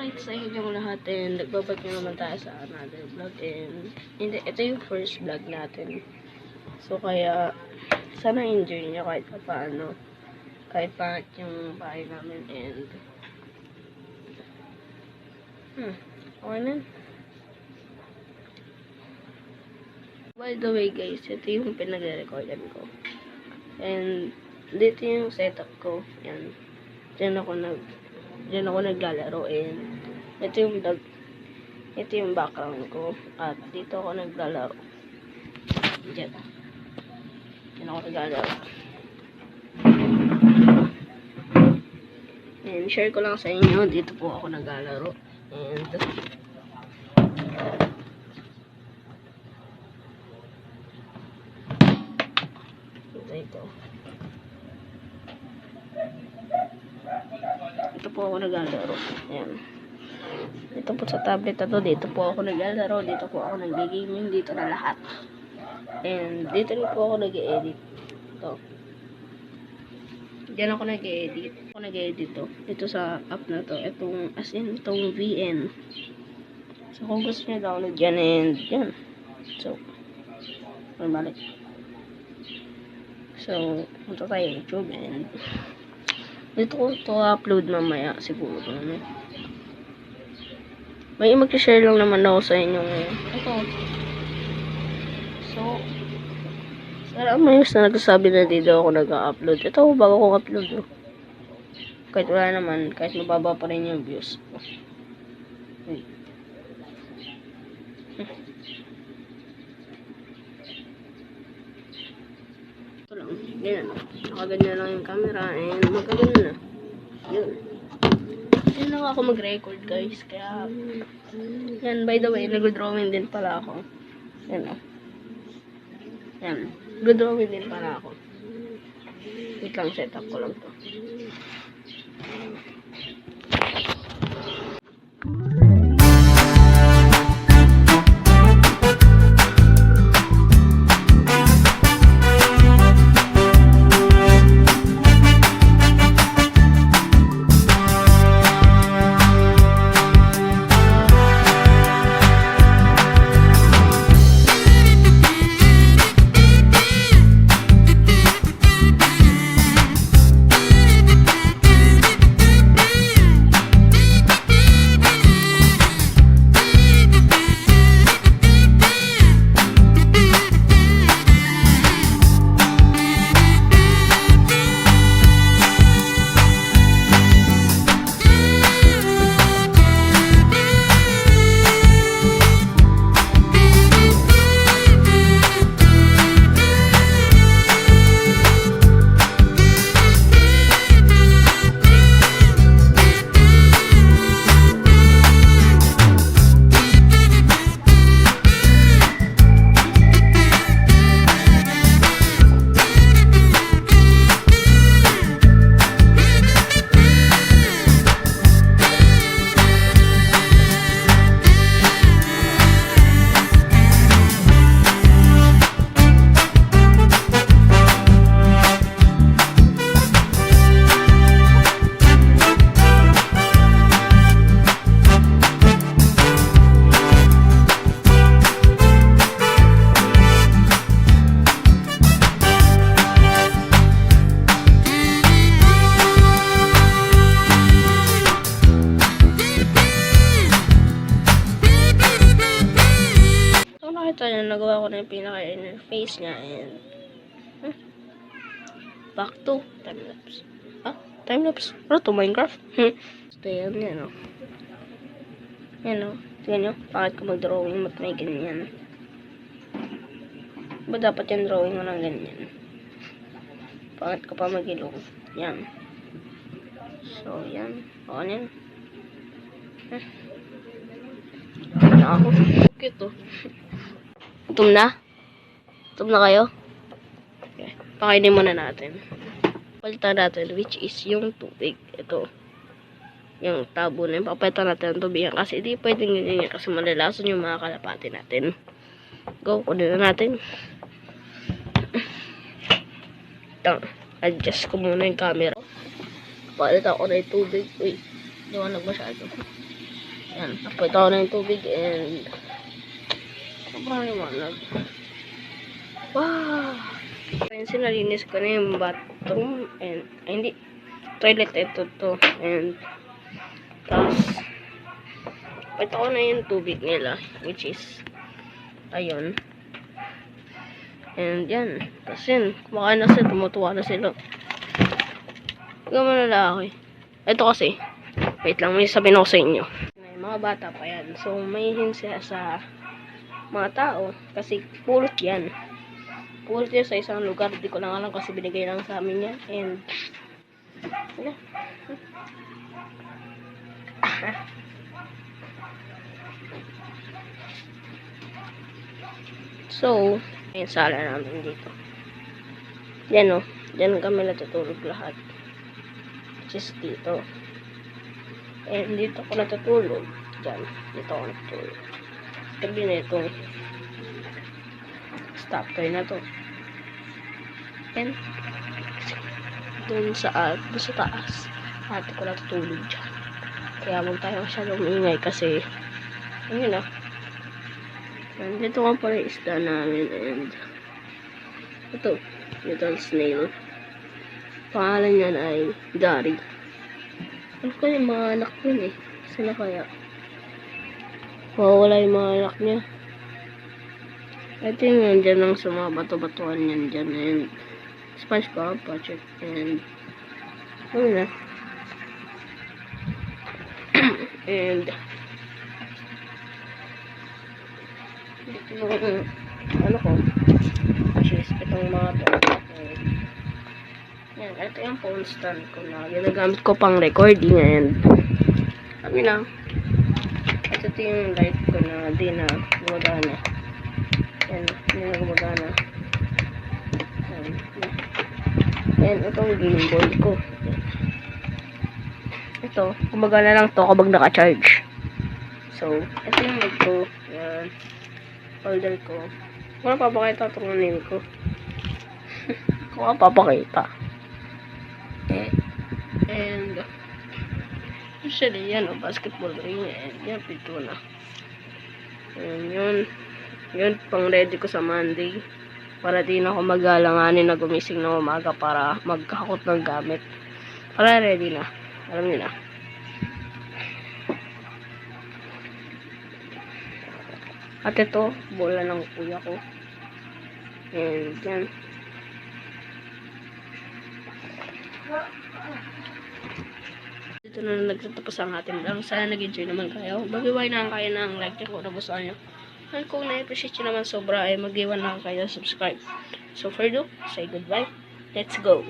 Alright, sa inyong lahat and nagbabag na naman tayo sa another vlog and hindi, ito yung first vlog natin. So kaya sana enjoy nyo kahit pa paano. Kahit pa yung bahay namin and hmm, okay na. By the way guys, ito yung pinag-recordan ko. And dito yung setup ko. Yan. Diyan ako nag Diyan ako naglalaro and ito yung dag ito yung background ko at dito ako naglalaro. Diyan. Diyan ako naglalaro. And share ko lang sa inyo, dito po ako naglalaro. And ito. Ito po ako naglalaro. Ayan. Ito po sa tablet na to. Dito po ako naglalaro. Dito po ako nag-gaming. Dito na lahat. And dito rin po ako nag-edit. Ito. Diyan ako nag-edit. Ako nag-edit to. Ito sa app na to. Itong, as in, itong VN. So, kung gusto nyo download yan and yan. So, balik. So, punta tayo YouTube and dito ko to upload mamaya siguro ano. May mag-share lang naman ako sa inyo ngayon. Ito. So, mayos na nagsasabi na dito ako nag-upload. Ito, bago kong upload. Oh. Kahit wala naman, kahit mababa pa rin yung views. Wait. Ito lang. Ganyan. Nakaganyan lang yung camera and magkagano na. Yun. Lang ako mag-record guys. Kaya, yan by the way, nag-drawing din pala ako. Yan o. Yan. Nag-drawing din pala ako. Wait lang, set up ko lang to. Na yung pinaka-interface niya and hmm, back to time-lapse. Ah, time-lapse? Ano to, Minecraft? Hmm. So, yan, yan, o. Yan, o. Tingnan nyo, bakit ko mag-drawing mat may ganyan? Ba dapat yung drawing mo ng ganyan? Bakit ko pa mag-ilong? Yan. So, yan. O, ano yan? Hmm. Na ako. Cute, oh. Gutom na? Gutom na kayo? Okay. Pakainin muna natin. Palitan natin, which is yung tubig. Ito. Yung tabo na yun. Papalitan natin ang tubig. Kasi di pwedeng ganyan yan. Kasi malalason yung mga kalapati natin. Go, kunin na natin. Ito. Adjust ko muna yung camera. Palitan ko na yung tubig. Uy. Liwanag masyado. Yan, napit ako na yung tubig and sobrang liwanag. Wow! Ayun, sinalinis ko na yung bathroom and, ay hindi, toilet ito to and tapos ito ko na yung tubig nila which is ayun and yan tapos yun kumakain na sila tumutuwa na sila na lalaki ito kasi wait lang may sabihin ako sa inyo may mga bata pa yan so may siya sa mga tao kasi pulot yan pulot yan sa isang lugar di ko lang alam kasi binigay lang sa amin yan and wala So, ayun sala namin dito. Yan o. Diyan kami natutulog lahat. Which is dito. And dito ako natutulog. Diyan. Dito ako natutulog. Tabi na itong stop toy na to. And dun sa, uh, dun sa taas. Ate ko natutulog dyan. Kaya huwag tayo masyadong ingay kasi ayun na. Nandito nga pala isda namin and ito, little snail. Pangalan niyan ay Dari. Ano kaya yung mga anak yun eh? Saan kaya? Mawawala yung mga anak niya. Ito yung nandyan lang sa mga bato-batuan yan dyan. And SpongeBob, Patrick, and ano na? and ano ko? Is itong mga to. Yan, ito yung phone stand ko na ginagamit ko pang recording and kami lang ito yung light ko na di na gumagana yan, di na gumagana yan, yan. itong game boy ko ito, gumagana lang to kapag naka-charge so, ito yung mic ko yan folder ko. Wala papakita itong name ko. Kung ano papakita. Eh, and, usually, yan o, basketball ring. And, yan, pito na. And, yun. Yun, pang ready ko sa Monday. Para di na ako magalanganin na gumising ng umaga para magkakot ng gamit. Para ready na. Alam niyo na. At ito, bola ng kuya ko. And yan. Dito na nagtatapos ang ating vlog. Sana nag-enjoy naman kayo. Mag-iway na kayo ng like kung nagustuhan nyo. At kung na-appreciate nyo naman sobra ay mag-iwan na kayo subscribe. So for now, say goodbye. Let's go.